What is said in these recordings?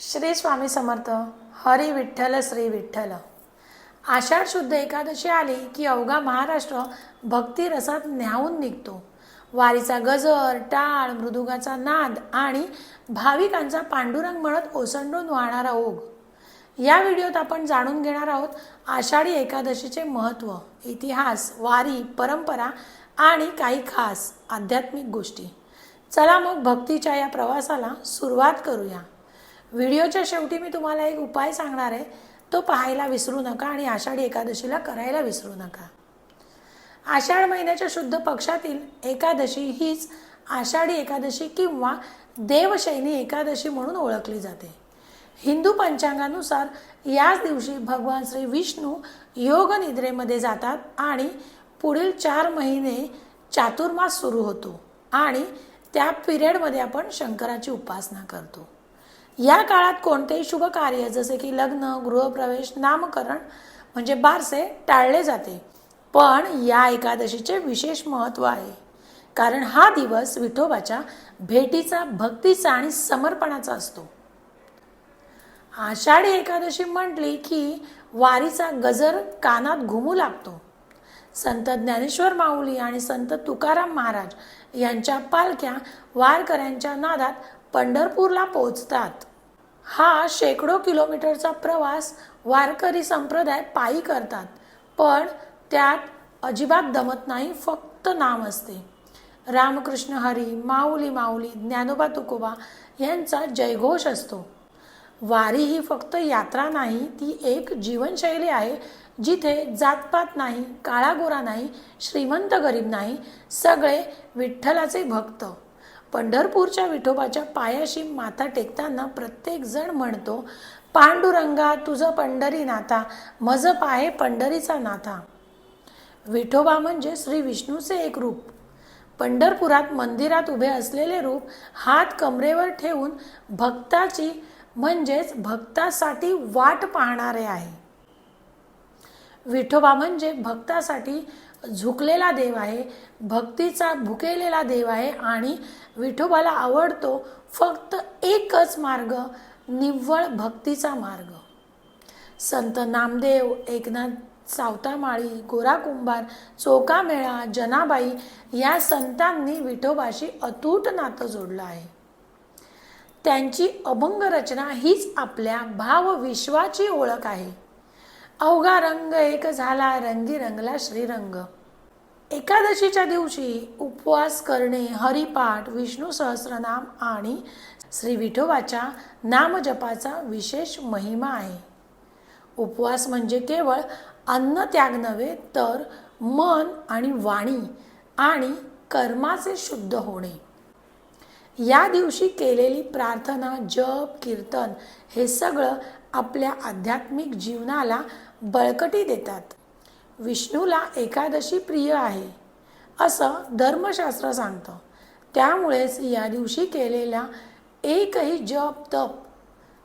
श्री स्वामी समर्थ हरी विठ्ठल श्री विठ्ठल. आषाढ शुद्ध एकादशी आली की अवघा महाराष्ट्र भक्ती रसात न्याहून निघतो. वारीचा गजर टाळ मृदुगाचा नाद आणि भाविकांचा पांडुरंग म्हणत ओसंडून वाहणारा ओघ. या व्हिडिओत आपण जाणून घेणार आहोत आषाढी एकादशीचे महत्त्व इतिहास वारी परंपरा आणि काही खास आध्यात्मिक गोष्टी. चला मग भक्तीच्या या प्रवासाला सुरुवात करूया. व्हिडिओच्या शेवटी मी तुम्हाला एक उपाय सांगणार आहे. तो पाहायला विसरू नका आणि आषाढी एकादशीला करायला विसरू नका. आषाढ महिन्याच्या शुद्ध पक्षातील एकादशी हीच आषाढी एकादशी किंवा देवशैनी एकादशी म्हणून ओळखली जाते. हिंदू पंचांगानुसार याच दिवशी भगवान श्री विष्णू योग निद्रेमध्ये जातात आणि पुढील चार महिने चातुर्मास सुरू होतो आणि त्या पिरियडमध्ये आपण शंकराची उपासना करतो. या काळात कोणतेही शुभ कार्य जसे की लग्न गृहप्रवेश नामकरण म्हणजे बारसे टाळले जाते. पण या एकादशीचे विशेष महत्त्व आहे. कारण हा दिवस विठोबाच्या भेटीचा भक्तीचा आणि समर्पणाचा असतो. आषाढी एकादशी म्हटली की वारीचा गजर कानात घुमू लागतो. संत ज्ञानेश्वर माऊली आणि संत तुकाराम महाराज यांच्या पालख्या वारकऱ्यांच्या नादात पंढरपूरला पोचतात हा शेकडो किलोमीटरचा प्रवास वारकरी संप्रदाय पायी करतात. पण त्यात अजिबात दमत नाही फक्त नाम असते. रामकृष्ण हरी माऊली माऊली ज्ञानोबा तुकोबा यांचा जयघोष असतो. वारी ही फक्त यात्रा नाही ती एक जीवनशैली आहे जिथे जातपात नाही काळागोरा नाही श्रीमंत गरीब नाही सगळे विठ्ठलाचे भक्त. पंढरपूरच्या विठोबाच्या पायाशी माथा टेकताना प्रत्येक जण म्हणतो पांडुरंगा तुझं पंढरी नाथा मज पाहे पंढरीचा नाथा. विठोबा म्हणजे श्री विष्णूचे एक रूप. पंढरपुरात मंदिरात उभे असलेले रूप हात कमरेवर ठेवून भक्ताची म्हणजेच भक्तासाठी वाट पाहणारे आहे. विठोबा म्हणजे भक्तासाठी झुकलेला देव आहे भक्तीचा भुकेलेला देव आहे आणि विठोबाला आवडतो फक्त एकच मार्ग निव्वळ भक्तीचा मार्ग. संत नामदेव एकनाथ सावतामाळी गोरा कुंभार चोकामेळा जनाबाई या संतांनी विठोबाशी अतूट नातं जोडलं आहे. त्यांची अभंग रचना हीच आपल्या भावविश्वाची ओळख आहे. अवघा रंग एक झाला रंगी रंगला श्रीरंग. एकादशीच्या दिवशी उपवास करणे हरिपाठ विष्णू सहस्रनाम आणि श्री विठोबाच्या नामजपाचा विशेष महिमा आहे. उपवास म्हणजे केवळ अन्न त्याग नव्हे तर मन आणि वाणी आणि कर्माचे शुद्ध होणे. या दिवशी केलेली प्रार्थना जप कीर्तन हे सगळं आपल्या आध्यात्मिक जीवनाला बळकटी देतात. विष्णूला एकादशी प्रिय आहे असं धर्मशास्त्र सांगतं. त्यामुळेच या दिवशी केलेला एकही जप तप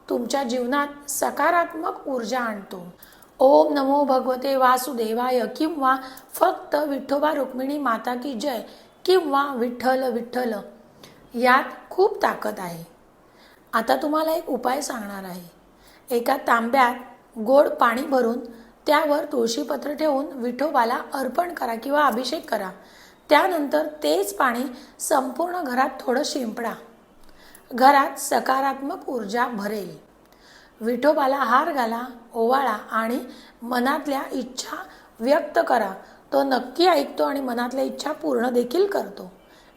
तुमच्या जीवनात सकारात्मक ऊर्जा आणतो. ओम नमो भगवते वासुदेवाय किंवा फक्त विठोबा रुक्मिणी माता की जय किंवा विठ्ठल विठ्ठल यात खूप ताकद आहे. आता तुम्हाला एक उपाय सांगणार आहे. एका तांब्यात गोड पाणी भरून त्यावर तुळशीपत्र ठेवून विठोबाला अर्पण करा किंवा अभिषेक करा. त्यानंतर तेच पाणी संपूर्ण घरात थोडं शिंपडा. घरात सकारात्मक ऊर्जा भरेल. विठोबाला हार घाला ओवाळा आणि मनातल्या इच्छा व्यक्त करा. तो नक्की ऐकतो आणि मनातल्या इच्छा पूर्ण देखील करतो.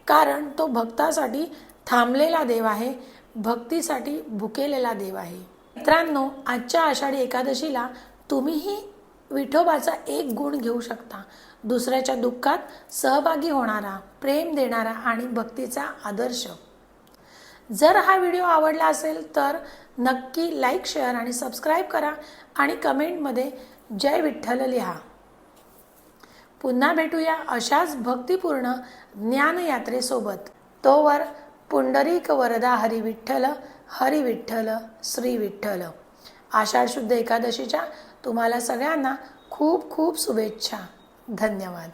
कारण तो भक्तासाठी थांबलेला देव आहे भक्तीसाठी भुकेलेला देव आहे. मित्रांनो आजच्या आषाढी एकादशीला तुम्हीही विठोबाचा एक गुण घेऊ शकता. दुसऱ्याच्या दुःखात सहभागी होणारा प्रेम देणारा आणि भक्तीचा आदर्श. जर हा व्हिडिओ आवडला असेल तर नक्की लाईक शेअर आणि सबस्क्राईब करा आणि कमेंटमध्ये जय विठ्ठल लिहा. पुन्हा भेटूया अशाच भक्तिपूर्ण ज्ञानयात्रेसोबत. तोवर पुंडरीक वरदा हरी विठ्ठल हरी विठ्ठल श्री विठ्ठल आषाढ शुद्ध एकादशीच्या तुम्हाला सगळ्यांना खूप खूप शुभेच्छा. धन्यवाद.